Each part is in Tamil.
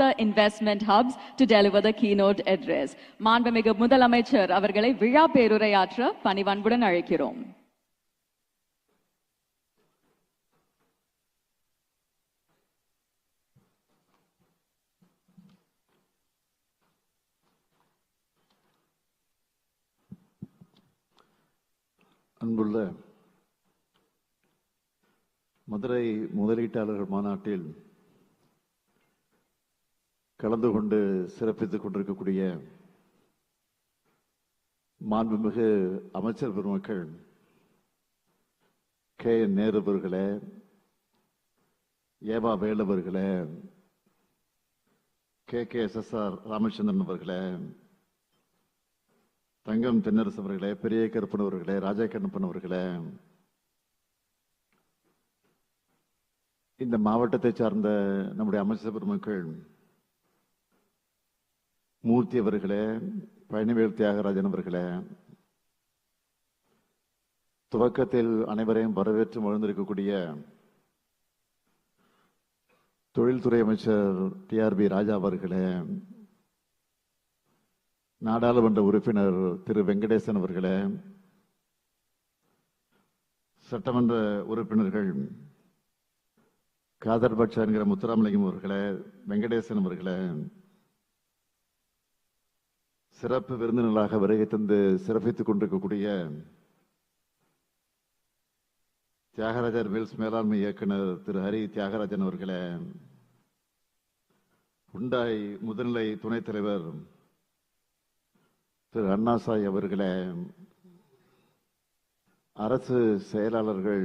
Master investment hubs to deliver the keynote address மாண்புமிகு முதலமைச்சர் அவர்களை விழா பேருரையாற்ற பணிவன்புடன் அழைக்கிறோம். அன்புள்ள மதுரை முதலீட்டாளர்கள் மாநாட்டில் கலந்து கொண்டு சிறப்பித்துக் கொண்டிருக்கக்கூடிய மாண்புமிகு அமைச்சர் பெருமக்கள் கே. என். நேருவர்களே ஏவா வேலவர்களே K. K. S. S. R. Ramachandran அவர்களே தங்கம் தென்னரசு அவர்களே பெரிய கருப்பன் அவர்களே ராஜா கண்ணப்பன் அவர்களே இந்த மாவட்டத்தை சார்ந்த நம்முடைய அமைச்சர் பெருமக்கள் மூர்த்தி அவர்களே பழனிவேல் தியாகராஜன் அவர்களே துவக்கத்தில் அனைவரையும் வரவேற்று மகிழ்ந்திருக்கக்கூடிய தொழில்துறை அமைச்சர் டி ஆர் பி ராஜா அவர்களே நாடாளுமன்ற உறுப்பினர் திரு வெங்கடேசன் அவர்களே சட்டமன்ற உறுப்பினர்கள் காதர் பட்சா என்கிற முத்துராமலிங்கம் அவர்களே வெங்கடேசன் அவர்களே சிறப்பு விருந்தினர்களாக வருகை தந்து சிறப்பித்துக் கொண்டிருக்கக்கூடிய தியாகராஜர் மில்ஸ் மேலாண்மை இயக்குனர் திரு ஹரி தியாகராஜன் அவர்களே உண்டாய் முதுநிலை துணைத் தலைவர் திரு அண்ணாசாய் அவர்களே அரசு செயலாளர்கள்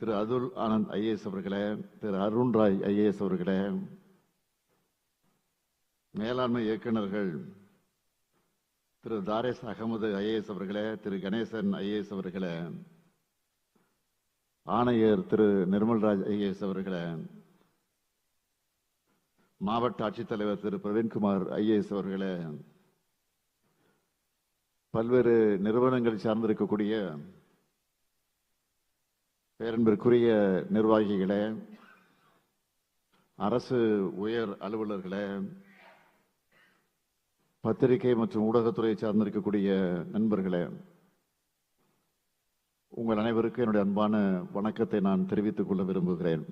திரு அதுல் ஆனந்த் ஐஏஎஸ் அவர்களே திரு அருண் ராய் ஐஏஎஸ் அவர்களே மேலாண்மை இயக்குநர்கள் திரு தாரேஸ் அகமது ஐஏஎஸ் அவர்களே திரு கணேசன் ஐஏஎஸ் அவர்களே ஆணையர் திரு நிர்மல்ராஜ் ஐஏஎஸ் அவர்களே மாவட்ட ஆட்சித்தலைவர் திரு பிரவீன்குமார் ஐஏஎஸ் அவர்களே பல்வேறு நிறுவனங்கள் சார்ந்திருக்கக்கூடிய பேரன்பிற்குரிய நிர்வாகிகளே அரசு உயர் அலுவலர்களே பத்திரிகை மற்றும் ஊடகத்துறை சார்ந்திருக்கக்கூடிய நண்பர்களே உங்கள் அனைவருக்கும் என்னுடைய அன்பான வணக்கத்தை நான் தெரிவித்துக் கொள்ள விரும்புகிறேன்.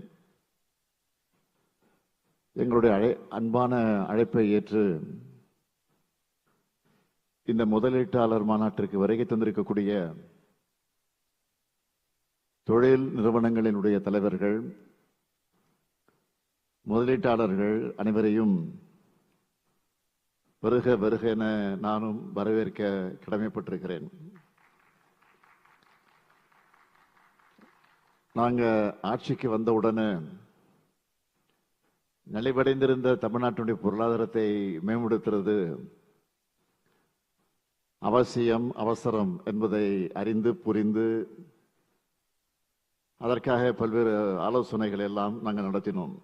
எங்களுடைய அழை அன்பான அழைப்பை ஏற்று இந்த முதலீட்டாளர் மாநாட்டிற்கு வருகை தந்திருக்கக்கூடிய தொழில் நிறுவனங்களினுடைய தலைவர்கள் முதலீட்டாளர்கள் அனைவரையும் வருக வருக என நானும் வரவேற்க கடமைப்பட்டிருக்கிறேன். நாங்க ஆட்சிக்கு வந்தவுடனே நலிவடைந்திருந்த தமிழ்நாட்டினுடைய பொருளாதாரத்தை மேம்படுத்துறது அவசியம் அவசரம் என்பதை அறிந்து புரிந்து அதற்காக பல்வேறு ஆலோசனைகள் எல்லாம் நாங்கள் நடத்தினோம்.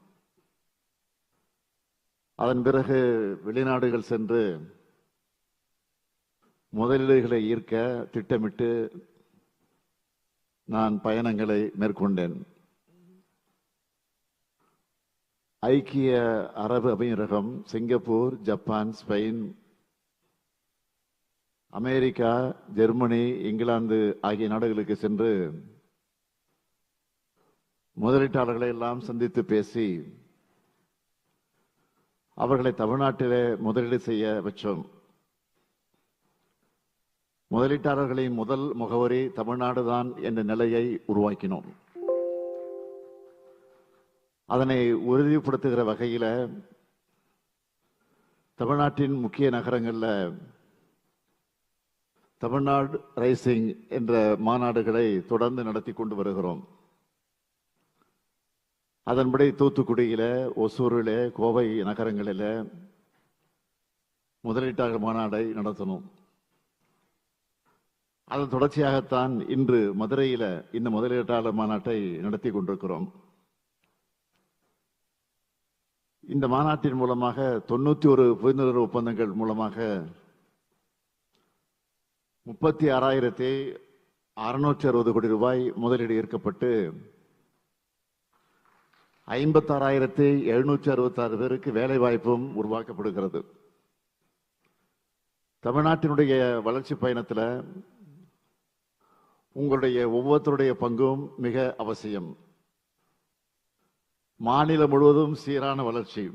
அதன் பிறகு வெளிநாடுகள் சென்று முதலீடுகளை ஈர்க்க திட்டமிட்டு நான் பயணங்களை மேற்கொண்டேன். ஐக்கிய அரபு அமீரகம் Singapore Japan Spain America Germany England ஆகிய நாடுகளுக்கு சென்று முதலீட்டாளர்களை எல்லாம் சந்தித்து பேசி அவர்களை தமிழ்நாட்டிலே முதலீடு செய்ய வச்சோம். முதலீட்டாளர்களின் முதல் முகவரி தமிழ்நாடு தான் என்ற நிலையை உருவாக்கினோம். அதனை உறுதிப்படுத்துகிற வகையில தமிழ்நாட்டின் முக்கிய நகரங்களில் தமிழ்நாடு ரைசிங் என்ற மாநாடுகளை தொடர்ந்து நடத்தி கொண்டு வருகிறோம். அதன்படி தூத்துக்குடியில் ஒசூரில் கோவை நகரங்களில் முதலீட்டாளர் மாநாடை நடத்தணும். அதன் தொடர்ச்சியாகத்தான் இன்று மதுரையில் இந்த முதலீட்டாளர் மாநாட்டை நடத்தி கொண்டிருக்கிறோம். இந்த மாநாட்டின் மூலமாக தொண்ணூத்தி ஒரு புரிந்துணர்வு ஒப்பந்தங்கள் மூலமாக முப்பத்தி ஆறாயிரத்தி அறுநூற்றி அறுபது கோடி ரூபாய் முதலீடு ஈர்க்கப்பட்டு ஐம்பத்தாறாயிரத்தி எழுநூற்றி அறுபத்தாறு பேருக்கு வேலை வாய்ப்பும் உருவாக்கப்படுகிறது. தமிழ்நாட்டினுடைய வளர்ச்சி பயணத்தில் உங்களுடைய ஒவ்வொருத்தருடைய பங்கும் மிக அவசியம். மாநிலம் முழுவதும் சீரான வளர்ச்சி.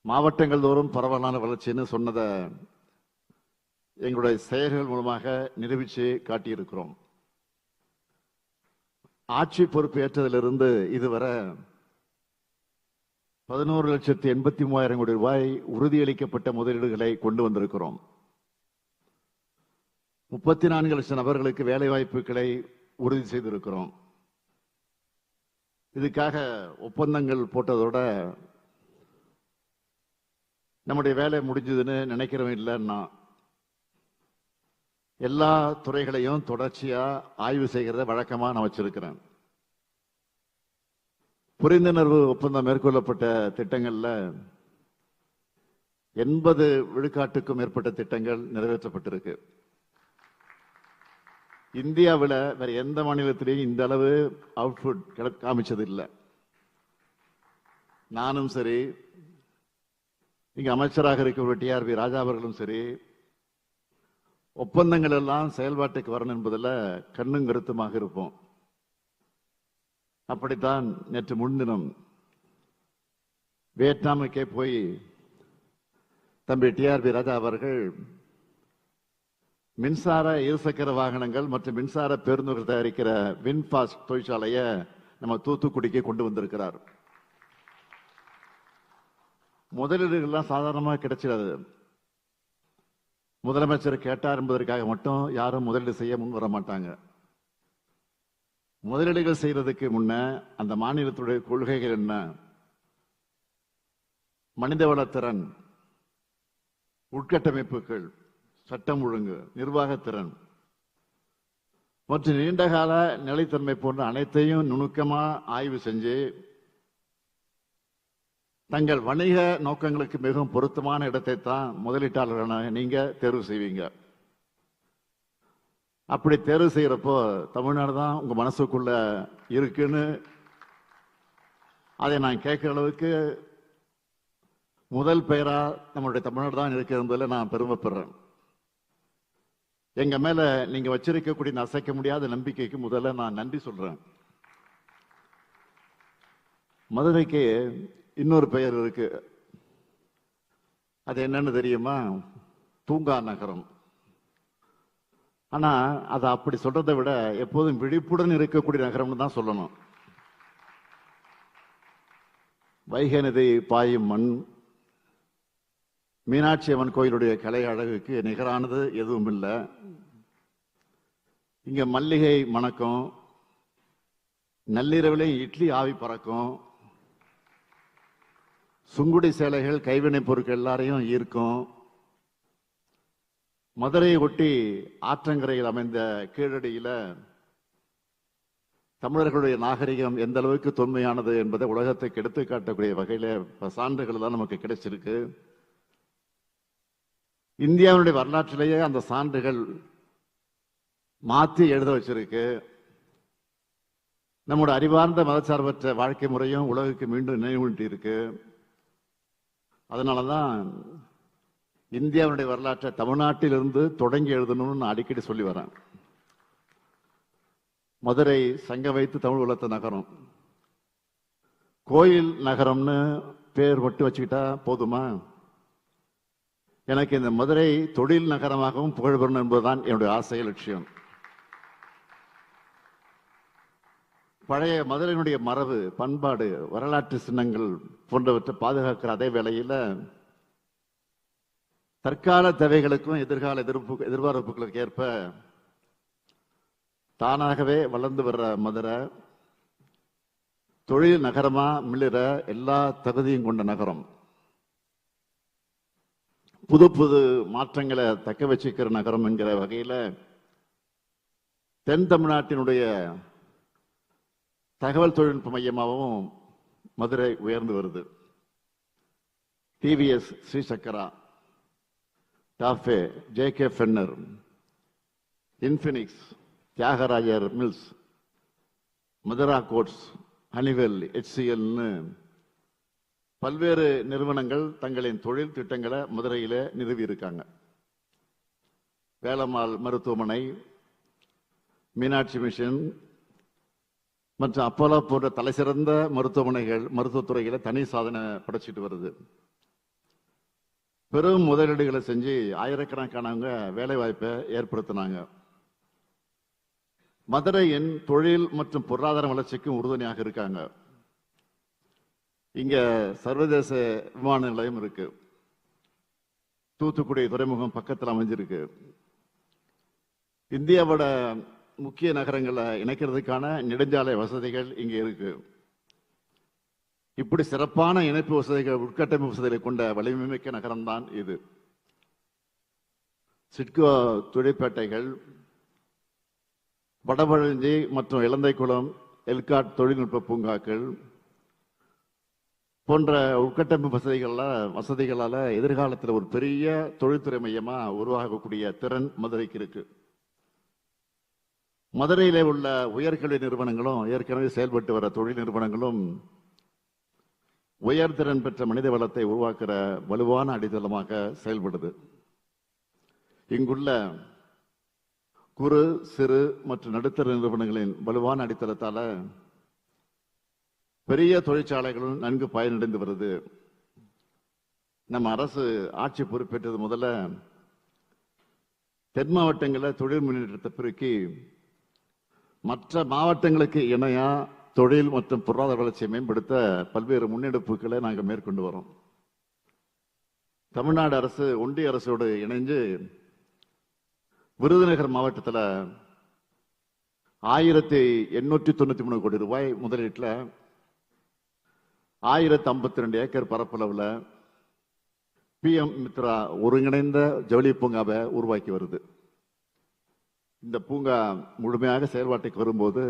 மாவட்டங்கள் தோறும் பரவலான வளர்ச்சின்னு சொன்னதை எங்களுடைய செயல்கள் மூலமாக நிரூபித்து காட்டியிருக்கிறோம். ஆட்சி பொறுப்பு ஏற்றதிலிருந்து இதுவரை பதினோரு லட்சத்தி எண்பத்தி மூவாயிரம் கோடி ரூபாய் உறுதியளிக்கப்பட்ட முதலீடுகளை கொண்டு வந்திருக்கிறோம். முப்பத்தி நான்கு லட்சம் நபர்களுக்கு வேலை வாய்ப்புகளை உறுதி செய்திருக்கிறோம். இதுக்காக ஒப்பந்தங்கள் போட்டதோட நம்முடைய வேலை முடிஞ்சதுன்னு நினைக்கிறவன் இல்லைன்னா எல்லா துறைகளையும் தொடர்ச்சியா ஆய்வு செய்கிறத வழக்கமா நான் வச்சிருக்கிறேன். புரிந்துணர்வு ஒப்பந்தம் மேற்கொள்ளப்பட்ட திட்டங்கள்ல எண்பது விழுக்காட்டுக்கும் மேற்பட்ட திட்டங்கள் நிறைவேற்றப்பட்டிருக்கு. இந்தியாவில் வேற எந்த மாநிலத்திலையும் இந்த அளவு அவுட்புட் காமிச்சது இல்லை நானும் சரி இங்க அமைச்சராக இருக்கிற டிஆர்பி ராஜா அவர்களும் சரி ஒப்பந்தங்கள் எல்லாம் செயல்பாட்டுக்கு வரணும் என்பதில் கண்ணும் கருத்துமாக இருப்போம். அப்படித்தான் நேற்று முன்தினம் வியட்நாமுக்கே போய் தம்பி டிஆர்பி ராஜா அவர்கள் மின்சார இருசக்கர வாகனங்கள் மற்றும் மின்சார பேருந்துகள் தயாரிக்கிற வின்பாஸ்ட் தொழிற்சாலையை நம்ம தூத்துக்குடிக்கு கொண்டு வந்திருக்கிறார். முதலீடுகள்லாம் சாதாரணமாக கிடைச்சிடாது. முதலமைச்சர் கேட்டார் என்பதற்காக மட்டும் யாரும் முதலீடு செய்ய முன் வர மாட்டாங்க. முதலீடுகள் செய்வதற்கு முன்ன அந்த மாநிலத்துடைய கொள்கைகள் என்ன? மனிதவளத்திறன் உட்கட்டமைப்புகள் சட்டம் ஒழுங்கு நிர்வாகத்திறன். மற்றும் நீண்டகால நிலைத்தன்மை போன்ற அனைத்தையும் நுணுக்கமாக ஆய்வு செஞ்சு தங்கள் வணிக நோக்கங்களுக்கு மிகவும் பொருத்தமான இடத்தை தான் முதலீட்டாளர்களான நீங்க தேர்வு செய்வீங்க. அப்படி தேர்வு செய்யறப்போ தமிழ்நாடு தான் உங்க மனசுக்குள்ள இருக்குன்னு அதை நான் கேட்கிற அளவுக்கு முதல் பெயரா நம்மளுடைய தமிழ்நாடு தான் இருக்கிறதுல நான் பெருமைப்படுறேன். எங்க மேல நீங்க வச்சிருக்கக்கூடிய அசைக்க முடியாத நம்பிக்கைக்கு முதல்ல நான் நன்றி சொல்றேன். மதுரைக்கு இன்னொரு பெயர் இருக்கு. அது என்னன்னு தெரியுமா? தூங்கா நகரம். ஆனா அதை அப்படி சொல்றதை விட எப்போதும் விழிப்புடன் இருக்கக்கூடிய நகரம்னு தான் சொல்லணும். வைகை நதி பாயும் மண் மீனாட்சி அம்மன் கோயிலுடைய கலை அழகுக்கு நிகரானது எதுவும் இல்லை இங்க மல்லிகை மணக்கம் நள்ளிரவிலே இட்லி ஆவி பறக்கும் சுங்குடி சேலைகள் கைவினை பொருட்கள் எல்லாரையும் ஈர்க்கும். மதுரையை ஒட்டி ஆற்றங்கரையில் அமைந்த கீழடியில தமிழர்களுடைய நாகரிகம் எந்த அளவுக்கு தொன்மையானது என்பதை உலகத்துக்கு எடுத்து காட்டக்கூடிய வகையில சான்றுகள் தான் நமக்கு கிடைச்சிருக்கு. இந்தியாவுடைய வரலாற்றிலேயே அந்த சான்றுகள் மாற்றி எழுத வச்சிருக்கு. நம்முடைய அறிவார்ந்த மதச்சார்பற்ற வாழ்க்கை முறையும் உலகுக்கு மீண்டும் நினைவூட்டி இருக்கு அதனாலதான் இந்தியாவுடைய வரலாற்றை தமிழ்நாட்டிலிருந்து தொடங்கி எழுதணும்னு நான் அடிக்கடி சொல்லி வரேன். மதுரை சங்க வைத்து தமிழ் வளர்த்த நகரம். கோயில் நகரம்னு பேர் மட்டும் வச்சுக்கிட்டா போதுமா? எனக்கு இந்த மதுரை தொழில் நகரமாகவும் புகழ்பெறணும் என்பதுதான் என்னுடைய ஆசை லட்சியம். பழைய மதுரையினுடைய மரபு பண்பாடு வரலாற்று சின்னங்கள் போன்றவற்றை பாதுகாக்கிற அதே வேளையில் தற்கால தேவைகளுக்கும் எதிர்கால எதிர்ப்பு எதிர்பார்ப்புகளுக்கு ஏற்ப தானாகவே வளர்ந்து வர்ற மதுரை தொழில் நகரமா மிளிர எல்லா தகுதியும் கொண்ட நகரம். புது புது மாற்றங்களை தக்க வச்சுக்கிற நகரம் என்கிற வகையில தென் தமிழ்நாட்டினுடைய தகவல் தொழில்நுட்ப மையமாகவும் மதுரை உயர்ந்து வருது. TVS Sri Chakra TAFE J K Fenner Infinix Thiagarajar Mills Madura Coats Honeywell ஹெச்சிஎல்னு பல்வேறு நிறுவனங்கள் தங்களின் தொழில் திட்டங்களை மதுரையில் நிறுவி இருக்காங்க. வேலம்மாள் மருத்துவமனை மீனாட்சி மிஷன் மற்றும் அப்போலோ போன்ற தலைசிறந்த மருத்துவமனைகள் மருத்துவத்துறைகளை தனி சாதனை படைச்சிட்டு வருது. பெரும் முதலீடுகளை செஞ்சு ஆயிரக்கணக்கானவங்க வேலை வாய்ப்பை ஏற்படுத்தினாங்க மதுரையின் தொழில் மற்றும் பொருளாதார வளர்ச்சிக்கும் உறுதுணையாக இருக்காங்க. இங்க சர்வதேச விமான நிலையம் இருக்கு. தூத்துக்குடி துறைமுகம் பக்கத்தில் அமைஞ்சிருக்கு. இந்தியாவோட முக்கிய நகரங்களை இணைக்கிறதுக்கான நெடுஞ்சாலை வசதிகள் இங்கே இருக்கு. இப்படி சிறப்பான இணைப்பு வசதிகள் உட்கட்டமைப்பு வசதிகளை கொண்ட வலிமைமிக்க நகரம்தான் இது. சிட்கோ தொழிற்பேட்டைகள் வடபழஞ்சி மற்றும் இலந்தைக்குளம் எல்காட் தொழில்நுட்ப பூங்காக்கள் போன்ற உட்கட்டமைப்பு வசதிகளால் வசதிகளால் எதிர்காலத்தில் ஒரு பெரிய தொழில்துறை மையமாக உருவாகக்கூடிய திறன் மதுரைக்கு இருக்கு. மதுரையிலே உள்ள உயர்கல்வி நிறுவனங்களும் ஏற்கனவே செயல்பட்டு வர தொழில் நிறுவனங்களும் உயர்திறன் பெற்ற மனித வளத்தை உருவாக்குற வலுவான அடித்தளமாக செயல்படுது. இங்குள்ள குறு சிறு மற்றும் நடுத்தர நிறுவனங்களின் வலுவான அடித்தளத்தால பெரிய தொழிற்சாலைகளும் நன்கு பயனடைந்து வருது. நம்ம அரசு ஆட்சி பொறுப்பேற்றது முதல்ல தென் மாவட்டங்களில் தொழில் முன்னேற்றத்தை பெருக்கி மற்ற மாவட்டங்களுக்கு இணையா தொழில் மற்றும் பொருளாதார வளர்ச்சியை மேம்படுத்த பல்வேறு முன்னெடுப்புகளை நாங்கள் மேற்கொண்டு வரோம். தமிழ்நாடு அரசு ஒன்றிய அரசோடு இணைஞ்சு விருதுநகர் மாவட்டத்தில் ஆயிரத்தி எண்ணூற்றி தொண்ணூற்றி மூணு கோடி ரூபாய் முதலீட்டில் ஆயிரத்தி ஐம்பத்தி ரெண்டு ஏக்கர் பரப்பளவில் பிஎம் மித்ரா ஒருங்கிணைந்த ஜவுளி பூங்காவை உருவாக்கி வருது. இந்த பூங்கா முழுமையாக செயல்பாட்டுக்கு வரும்போது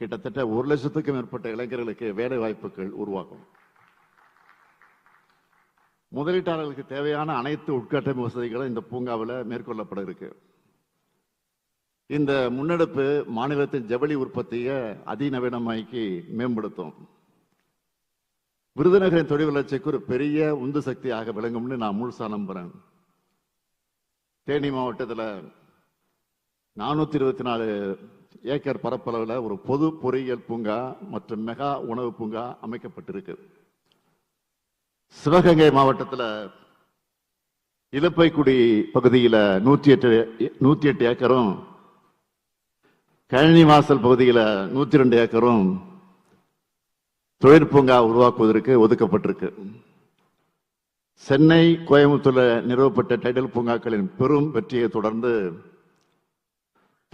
கிட்டத்தட்ட ஒரு லட்சத்துக்கும் மேற்பட்ட இளைஞர்களுக்கு வேலை வாய்ப்புகள் உருவாகும். முதலீட்டாளர்களுக்கு தேவையான அனைத்து உட்கட்டமைப்பு வசதிகளும் இந்த பூங்காவில் மேற்கொள்ளப்பட இருக்கு. இந்த முன்னெடுப்பு மாநிலத்தின் ஜவுளி உற்பத்தியை அதிநவீனமாக்கி மேம்படுத்தும். விருதுநகரின் தொழில் வளர்ச்சிக்கு ஒரு பெரிய உந்து சக்தியாக விளங்கும்னு நான் முழுசா நம்புறேன். தேனி மாவட்டத்தில் நானூத்தி இருபத்தி நாலு ஏக்கர் பரப்பளவில் ஒரு பொது பொறியியல் பூங்கா மற்றும் மெகா உணவு பூங்கா அமைக்கப்பட்டிருக்கு. சிவகங்கை மாவட்டத்தில் இலப்பைக்குடி பகுதியில் நூற்றி எட்டு நூத்தி எட்டு ஏக்கரும் கழனி வாசல் பகுதியில் நூற்றி ரெண்டு ஏக்கரும் தொழிற்பூங்கா உருவாக்குவதற்கு ஒதுக்கப்பட்டிருக்கு. சென்னை கோயம்புத்தூரில் நிறுவப்பட்ட டைடல் பூங்காக்களின் பெரும் வெற்றியை தொடர்ந்து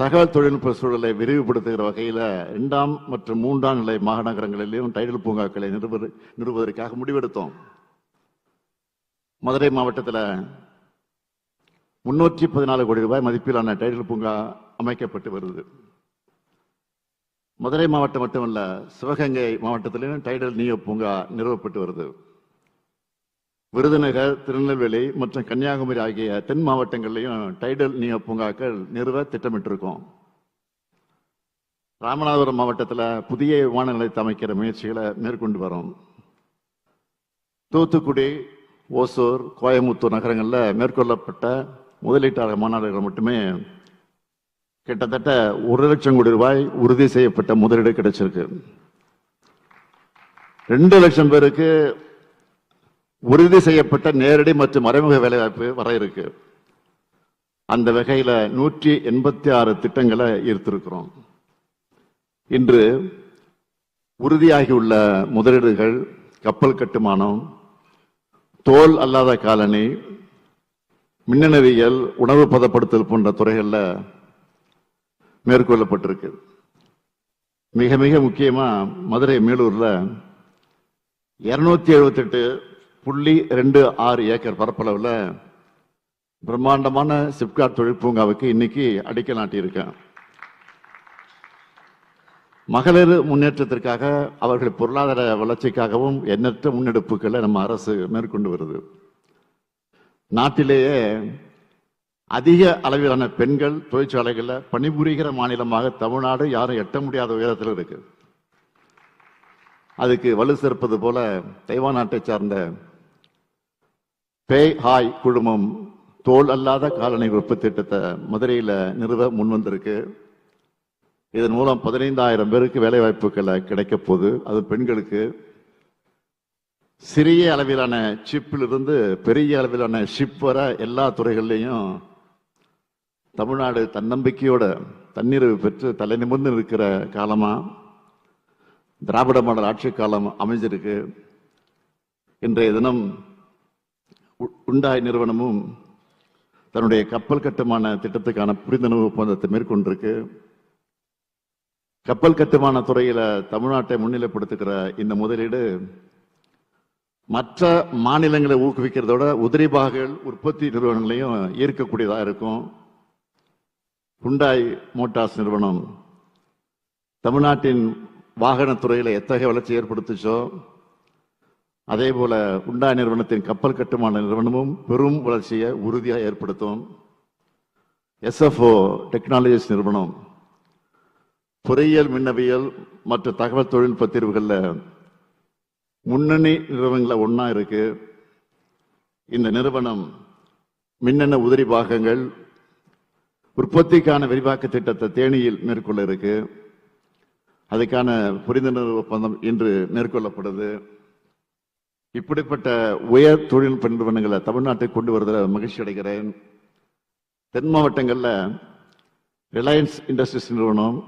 தகவல் தொழில்நுட்ப சூழலை விரிவுபடுத்துகிற வகையில் இரண்டாம் மற்றும் மூன்றாம் நிலை மாநகரங்களிலும் டைடல் பூங்காக்களை நிறுவது நிறுவுவதற்காக முடிவெடுத்தோம். மதுரை மாவட்டத்தில் முன்னூற்றி பதினாலு கோடி ரூபாய் மதிப்பிலான டைடல் பூங்கா அமைக்கப்பட்டு வருது. மதுரை மாவட்டம் மட்டுமல்ல சிவகங்கை மாவட்டத்திலும் டைடல் நியோ பூங்கா நிறுவப்பட்டு வருது. விருதுநகர் திருநெல்வேலி மற்றும் கன்னியாகுமரி ஆகிய தென் மாவட்டங்களிலையும் டைடல் நீ பூங்காக்கள் நிறுவ திட்டமிட்டிருக்கோம். ராமநாதபுரம் மாவட்டத்தில் புதிய விமான நிலையத்தை அமைக்கிற முயற்சிகளை மேற்கொண்டு வரோம். தூத்துக்குடி ஓசூர் கோயம்புத்தூர் நகரங்களில் மேற்கொள்ளப்பட்ட முதலீட்டாளர் மாநாடுகள் மட்டுமே கிட்டத்தட்ட ஒரு லட்சம் கோடி ரூபாய் உறுதி செய்யப்பட்ட முதலீடு கிடைச்சிருக்கு. ரெண்டு லட்சம் பேருக்கு உறுதி செய்யப்பட்ட நேரடி மற்றும் மறைமுக வேலைவாய்ப்பு வர இருக்கு. அந்த வகையில் நூற்றி எண்பத்தி ஆறு திட்டங்களை ஈர்த்திருக்கிறோம். இன்று உறுதியாகியுள்ள முதலீடுகள் கப்பல் கட்டுமானம் தோல் அல்லாத காலனி மின்னணுவியல் உணவு பதப்படுத்தல் போன்ற துறைகளில் மேற்கொள்ளப்பட்டிருக்கு. மிக மிக முக்கியமாக மதுரை மேலூரில் இருநூத்தி எழுபத்தெட்டு புள்ளி ரெண்டு ஆறு ஏக்கர் பரப்பளவில் பிரம்மாண்டமான சிப்காட் தொழிற்பூங்காவுக்கு இன்னைக்கு அடிக்கல் நாட்டியிருக்கேன் மகளிர் முன்னேற்றத்திற்காக அவர்கள் பொருளாதார வளர்ச்சிக்காகவும் எண்ணற்ற முன்னெடுப்புகளை நம்ம அரசு மேற்கொண்டு வருது. நாட்டிலேயே அதிக அளவிலான பெண்கள் தொழிற்சாலைகளில் பணிபுரிகிற மாநிலமாக தமிழ்நாடு யாரும் எட்ட முடியாத உயரத்தில் இருக்கு. அதுக்கு வலு சேர்ப்பது போல தைவான் நாட்டை சார்ந்த பே ஹாய் குழுமம் தோல் அல்லாத காலணி உற்பத்தி திட்டத்தை மதுரையில் நிறுவ முன்வந்திருக்கு இதன் மூலம் பதினைந்தாயிரம் பேருக்கு வேலை வாய்ப்புகளை கிடைக்க போகுது. அது பெண்களுக்கு சிறிய அளவிலான சிப்பிலிருந்து பெரிய அளவிலான ஷிப் வர எல்லா துறைகள்லையும் தமிழ்நாடு தன்னம்பிக்கையோட தன்னிறைவு பெற்று தலை நிமிர்ந்து இருக்கிற காலமாக திராவிட மாடல் ஆட்சி காலம் அமைஞ்சிருக்கு. இன்றைய தினம் உண்டாய் நிறுவனமும் தன்னுடைய கப்பல் கட்டுமான திட்டத்துக்கான புரிந்துணர்வு ஒப்பந்தத்தை மேற்கொண்டிருக்கு. கப்பல் கட்டுமான துறையில தமிழ்நாட்டை முன்னிலைப்படுத்துகிற இந்த முதலீடு மற்ற மாநிலங்களை ஊக்குவிக்கிறதோட உதிரி பாகங்கள் உற்பத்தி நிறுவனங்களையும் ஈர்க்கக்கூடியதாக இருக்கும். ஹுண்டாய் மோட்டார்ஸ் நிறுவனம் தமிழ்நாட்டின் வாகனத்துறையில் எத்தகைய வளர்ச்சி ஏற்படுத்துச்சோ? அதே போல ஹுண்டாய் நிறுவனத்தின் கப்பல் கட்டுமான நிறுவனமும் பெரும் வளர்ச்சியை உறுதியாக ஏற்படுத்தும். எஸ்எஃப்ஓ டெக்னாலஜிஸ் நிறுவனம் பொறியியல் மின்னவியல் மற்ற தகவல் தொழில்நுட்ப தீர்வுகளில் முன்னணி நிறுவனங்களில் ஒன்றா இருக்கு. இந்த நிறுவனம் மின்னணு உதிரி பாகங்கள் உற்பத்திக்கான விரிவாக்க திட்டத்தை தேனியில் மேற்கொள்ள இருக்கு. அதுக்கான புரிந்துணர்வு ஒப்பந்தம் இன்று மேற்கொள்ளப்படுது. இப்படிப்பட்ட உயர் தொழில்நுட்ப நிறுவனங்களை தமிழ்நாட்டை கொண்டு வருவதில் மகிழ்ச்சி அடைகிறேன். தென் மாவட்டங்களில் ரிலையன்ஸ் இண்டஸ்ட்ரீஸ் நிறுவனம்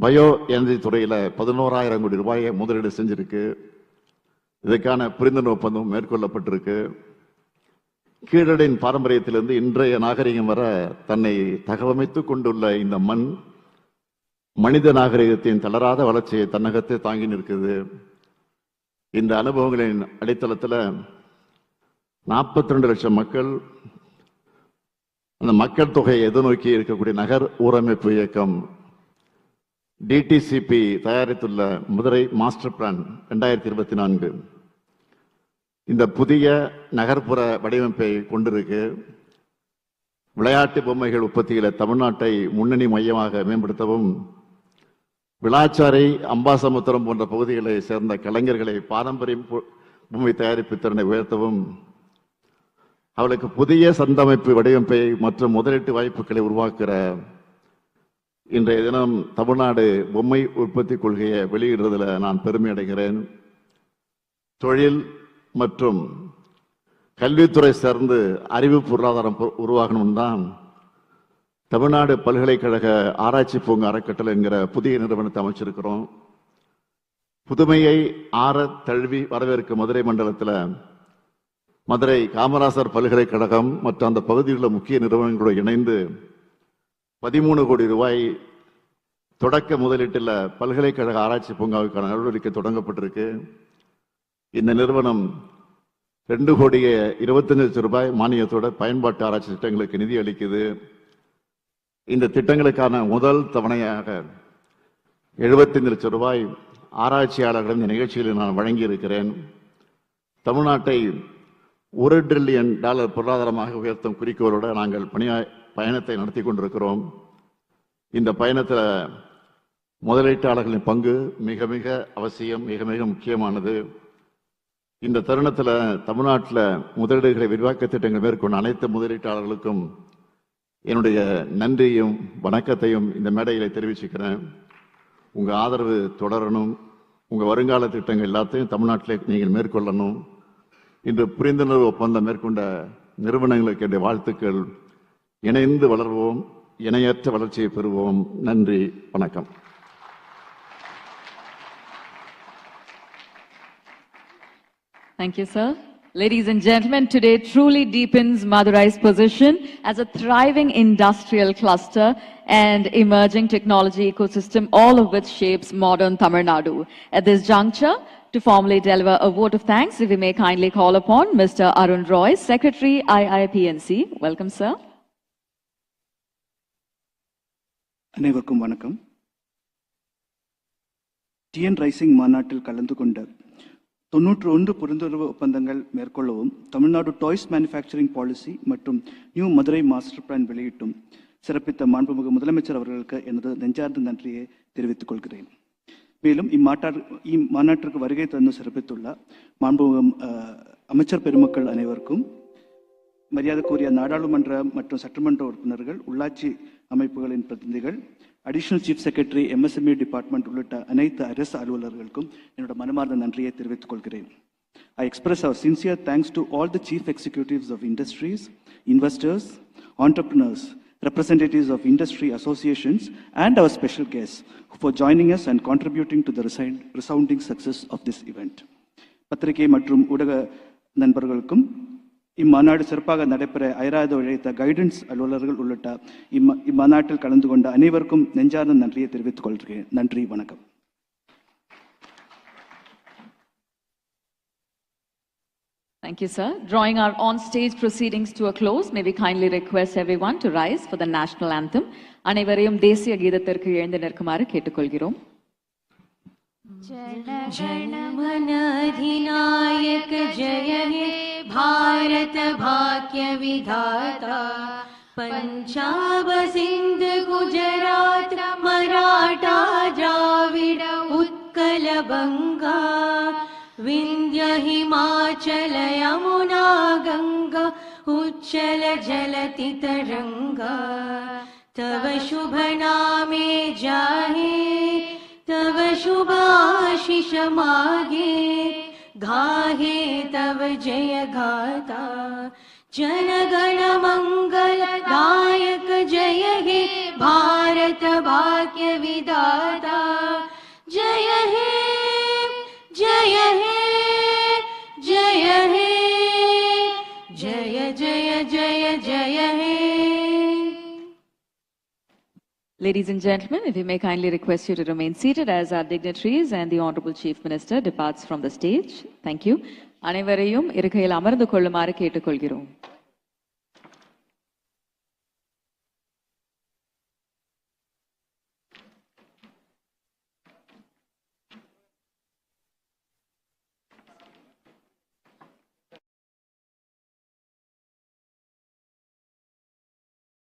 பயோ எனர்ஜி துறையில் பதினோராயிரம் கோடி ரூபாயை முதலீடு செஞ்சிருக்கு. இதுக்கான புரிந்துணர்வு ஒப்பந்தம் மேற்கொள்ளப்பட்டிருக்கு. கீழடியின் பாரம்பரியத்திலிருந்து இன்றைய நாகரிகம் வர தன்னை தகவமைத்துக் கொண்டுள்ள இந்த மண் மனித நாகரிகத்தின் தளராத வளர்ச்சியை தன்னகத்தை தாங்கி நிற்குது. இந்த அனுபவங்களின் அடித்தளத்தில் நாற்பத்தி ரெண்டு லட்சம் மக்கள் அந்த மக்கள் தொகையை எதிர்நோக்கி இருக்கக்கூடிய நகர் ஊரமைப்பு இயக்கம் டிடிசிபி தயாரித்துள்ள மதுரை மாஸ்டர் பிளான் ரெண்டாயிரத்தி இருபத்தி நான்கு. இந்த புதிய நகர்ப்புற வடிவமைப்பை கொண்டிருக்கு. விளையாட்டு பொம்மைகள் உற்பத்தியில் தமிழ்நாட்டை முன்னணி மையமாக மேம்படுத்தவும் விளாச்சாரை அம்பாசமுத்திரம் போன்ற பகுதிகளை சேர்ந்த கலைஞர்களை பாரம்பரியம் பொ- பொம்மை தயாரிப்பு திறனை உயர்த்தவும் அவளுக்கு புதிய சந்தமைப்பு வடிவமைப்பை மற்றும் முதலீட்டு வாய்ப்புகளை உருவாக்குற இன்றைய தினம் தமிழ்நாடு பொம்மை உற்பத்தி கொள்கையை வெளியிடுறதுல நான் பெருமை அடைகிறேன். தொழில் மற்றும் கல்வித்துறை சேர்ந்து அறிவு பொருளாதாரம் பொ- உருவாகணும் தான் தமிழ்நாடு பல்கலைக்கழக ஆராய்ச்சி பூங்கா அறக்கட்டளை என்கிற புதிய நிறுவனத்தை அமைச்சிருக்கிறோம். புதுமையை ஆற தழுவி வரவேற்கும் மதுரை மண்டலத்தில் மதுரை காமராசர் பல்கலைக்கழகம் மற்றும் அந்த பகுதியில் உள்ள முக்கிய நிறுவனங்களோடு இணைந்து பதிமூணு கோடி ரூபாய் தொடக்க முதலீட்டில் பல்கலைக்கழக ஆராய்ச்சி பூங்காவுக்கான நடவடிக்கை தொடங்கப்பட்டிருக்கு. இந்த நிறுவனம் ரெண்டு கோடியே இருபத்தஞ்சு லட்சம் ரூபாய் மானியத்தோட பயன்பாட்டு ஆராய்ச்சி திட்டங்களுக்கு நிதி அளிக்குது. இந்த திட்டங்களுக்கான முதல் தவணையாக 75 லட்சம் ரூபாய் ஆராய்ச்சியாளர்கள் இந்த நிகழ்ச்சியில் நான் வழங்கி இருக்கிறேன் தமிழ்நாட்டை ஒரு ட்ரில்லியன் டாலர் பொருளாதாரமாக உயர்த்தும் குறிக்கோளோடு நாங்கள் பணியா பயணத்தை நடத்தி கொண்டிருக்கிறோம். இந்த பயணத்தில் முதலீட்டாளர்களின் பங்கு மிக மிக அவசியம் மிக மிக முக்கியமானது. இந்த தருணத்தில் தமிழ்நாட்டில் முதலீடுகளை விரிவாக்க திட்டங்கள் மேற்கொண்ட அனைத்து முதலீட்டாளர்களுக்கும் என்னுடைய நன்றியும் வணக்கத்தையும் இந்த மேடையில் தெரிவிச்சுக்கிறேன். உங்கள் ஆதரவு தொடரணும். உங்கள் வருங்கால திட்டங்கள் எல்லாத்தையும் தமிழ்நாட்டிலே நீங்கள் மேற்கொள்ளணும். இன்று புரிந்துணர்வு ஒப்பந்தம் மேற்கொண்ட நிறுவனங்களுக்கு என்னுடைய வாழ்த்துக்கள். இணைந்து வளர்வோம். இணையற்ற வளர்ச்சியை பெறுவோம். நன்றி. வணக்கம். Thank you, sir. Ladies and gentlemen, today truly deepens Madurai's position as a thriving industrial cluster and emerging technology ecosystem, all of which shapes modern Tamil Nadu. At this juncture, to formally deliver a vote of thanks, if we may kindly call upon Mr. Arun Roy, Secretary IIPNC. Welcome, sir. அனைவருக்கும் வணக்கம் டிஎன் ரைசிங் மாநாட்டில் கலந்து கொண்ட தொன்னூற்று ஒன்று புரிந்துணர்வு ஒப்பந்தங்கள் மேற்கொள்ளவும் தமிழ்நாடு டாய்ஸ் மேனுஃபேக்சரிங் பாலிசி மற்றும் நியூ மதுரை மாஸ்டர் பிளான் வெளியிட்டும். சிறப்பித்த மாண்புமிகு முதலமைச்சர் அவர்களுக்கு எனது நெஞ்சார்ந்த நன்றியை தெரிவித்துக் கொள்கிறேன். மேலும் இம்மாட்டார் இம்மாநாட்டிற்கு வருகை தந்து சிறப்பித்துள்ள மாண்புமிகு அமைச்சர் பெருமக்கள் அனைவருக்கும் மரியாதைக்குரிய நாடாளுமன்ற மற்றும் சட்டமன்ற உறுப்பினர்கள் உள்ளாட்சி அமைப்புகளின் பிரதிநிதிகள் additional chief secretary MSME department உள்ளிட்ட அனைத்து அரசு அலுவலர்களுக்கும் என்னோட மனமார்ந்த நன்றியை தெரிவித்துக் கொள்கிறேன் I express our sincere thanks to all the chief executives of industries, investors, entrepreneurs, representatives of industry associations, and our special guests for joining us and contributing to the resound- resounding success of this event. பத்திரிகை மற்றும் ஊடக நண்பர்களுக்கும் இம்மாநாடு சிறப்பாக நடைபெற அயராது உழைத்த கைடன்ஸ் அலுவலர்கள் உள்ளிட்ட இம் இம்மாநாட்டில் கலந்து கொண்ட அனைவருக்கும் நெஞ்சார்ந்த நன்றியை தெரிவித்துக் கொள்கிறேன் நன்றி வணக்கம் Thank you, sir. Drawing our on-stage proceedings to a close, may we kindly request everyone to rise for the national anthem. அனைவரையும் தேசிய கீதத்திற்கு எழுந்து நிற்குமாறு கேட்டுக்கொள்கிறோம் ஜன கண மனாதிநாயக ஜெய ஹே भाग्य विधाता पञ्जाब सिन्ध गुजरात मराठा द्राविड उत्कल बङ्गा विन्ध्य हिमाचल यमुना गङ्गा उच्चल जलति तरङ्गा तव शुभ नामे जाहे तव शुभ आशिष मागे गाहे तव जय गाता। जनगण दायक जय हे। भारत भाग्य विदाता Ladies and gentlemen, if we may kindly request you to remain seated as our dignitaries and the Honorable Chief Minister departs from the stage. Thank you. அனைவரையும் இருக்கையில் அமர்ந்து கொள்ளுமாறு கேட்டுக்கொள்கிறோம்